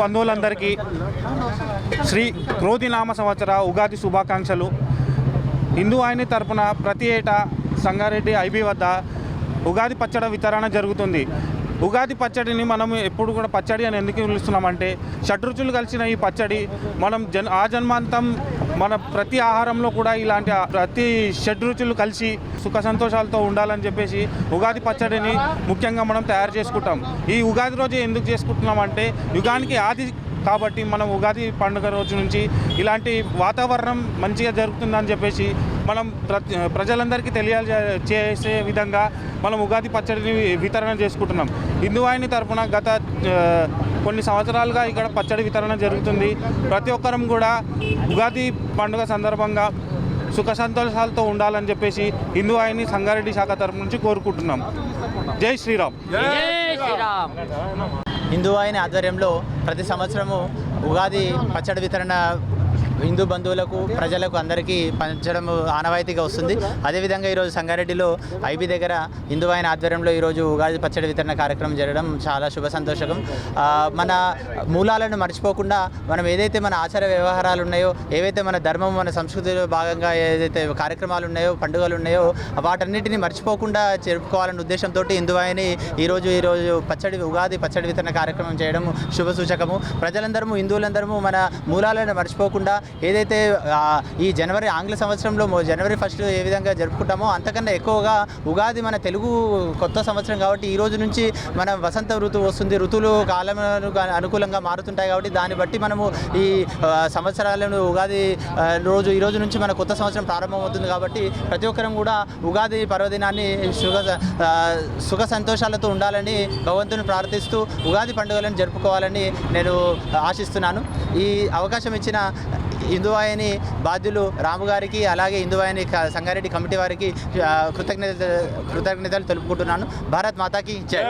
బంధువులందరికీ శ్రీ క్రోధి నామ సంవత్సర ఉగాది శుభాకాంక్షలు. హిందూ వాహిని తరపున ప్రతి ఏటా సంగారెడ్డి ఐబీ వద్ద ఉగాది పచ్చడి వితరణ జరుగుతుంది. ఉగాది పచ్చడిని మనం ఎప్పుడు కూడా పచ్చడి అని ఎందుకు పిలుస్తున్నామంటే షడ్రుచులు కలిసిన ఈ పచ్చడి మనం జన్ ఆ జన్మాంతం మన ప్రతి ఆహారంలో కూడా ఇలాంటి ప్రతి షడ్రుచులు కలిసి సుఖ సంతోషాలతో ఉండాలని చెప్పేసి ఉగాది పచ్చడిని ముఖ్యంగా మనం తయారు చేసుకుంటాం. ఈ ఉగాది రోజు ఎందుకు చేసుకుంటున్నాం అంటే యుగానికి ఆది కాబట్టి మనం ఉగాది పండుగ రోజు నుంచి ఇలాంటి వాతావరణం మంచిగా జరుగుతుందని చెప్పేసి మనం ప్రతి ప్రజలందరికీ తెలియాలి చేసే విధంగా మనం ఉగాది పచ్చడిని వితరణ చేసుకుంటున్నాం. హిందూ తరఫున తరపున గత కొన్ని సంవత్సరాలుగా ఇక్కడ పచ్చడి వితరణ జరుగుతుంది. ప్రతి ఒక్కరం కూడా ఉగాది పండుగ సందర్భంగా సుఖ సంతోషాలతో ఉండాలని చెప్పేసి హిందూ వాహిని సంగారెడ్డి శాఖ తరపు నుంచి కోరుకుంటున్నాం. జై శ్రీరామ్. హిందూ ఆయన ఆధ్వర్యంలో ప్రతి సంవత్సరము ఉగాది పచ్చడి వితరణ హిందూ బంధువులకు ప్రజలకు అందరికీ పంచడం ఆనవాయితీగా వస్తుంది. అదేవిధంగా ఈరోజు సంగారెడ్డిలో ఐబీ దగ్గర హిందూ ఆయన ఆధ్వర్యంలో ఈరోజు ఉగాది పచ్చడి వితరణ కార్యక్రమం జరగడం చాలా శుభ సంతోషకం. మన మూలాలను మర్చిపోకుండా మనం ఏదైతే మన ఆచార వ్యవహారాలు ఉన్నాయో ఏవైతే మన ధర్మం మన సంస్కృతిలో భాగంగా ఏదైతే కార్యక్రమాలు ఉన్నాయో పండుగలు ఉన్నాయో వాటన్నిటిని మర్చిపోకుండా జరుపుకోవాలనే ఉద్దేశంతో హిందువాయిని ఈరోజు ఈరోజు పచ్చడి ఉగాది పచ్చడి వితరణ కార్యక్రమం చేయడం శుభ సూచకము ప్రజలందరము హిందువులందరము మన మూలాలను మర్చిపోకుండా ఏదైతే ఈ జనవరి ఆంగ్ల సంవత్సరంలో జనవరి ఫస్ట్ ఏ విధంగా జరుపుకుంటామో అంతకన్నా ఎక్కువగా ఉగాది మన తెలుగు కొత్త సంవత్సరం కాబట్టి ఈ రోజు నుంచి మన వసంత ఋతువు వస్తుంది. ఋతువులు కాలం అనుకూలంగా మారుతుంటాయి కాబట్టి దాన్ని బట్టి మనము ఈ సంవత్సరాలను ఉగాది రోజు ఈ రోజు నుంచి మన కొత్త సంవత్సరం ప్రారంభమవుతుంది కాబట్టి ప్రతి ఒక్కరం కూడా ఉగాది పర్వదినాన్ని సుఖ సుఖ సంతోషాలతో ఉండాలని భగవంతుని ప్రార్థిస్తూ ఉగాది పండుగలను జరుపుకోవాలని నేను ఆశిస్తున్నాను. ఈ అవకాశం ఇచ్చిన హిందువాయని బాధ్యులు రాము గారికి అలాగే ఇందువాయని సంగారెడ్డి కమిటీ వారికి కృతజ్ఞత కృతజ్ఞతలు తెలుపుకుంటున్నాను. భారత్ మాతాకి జై.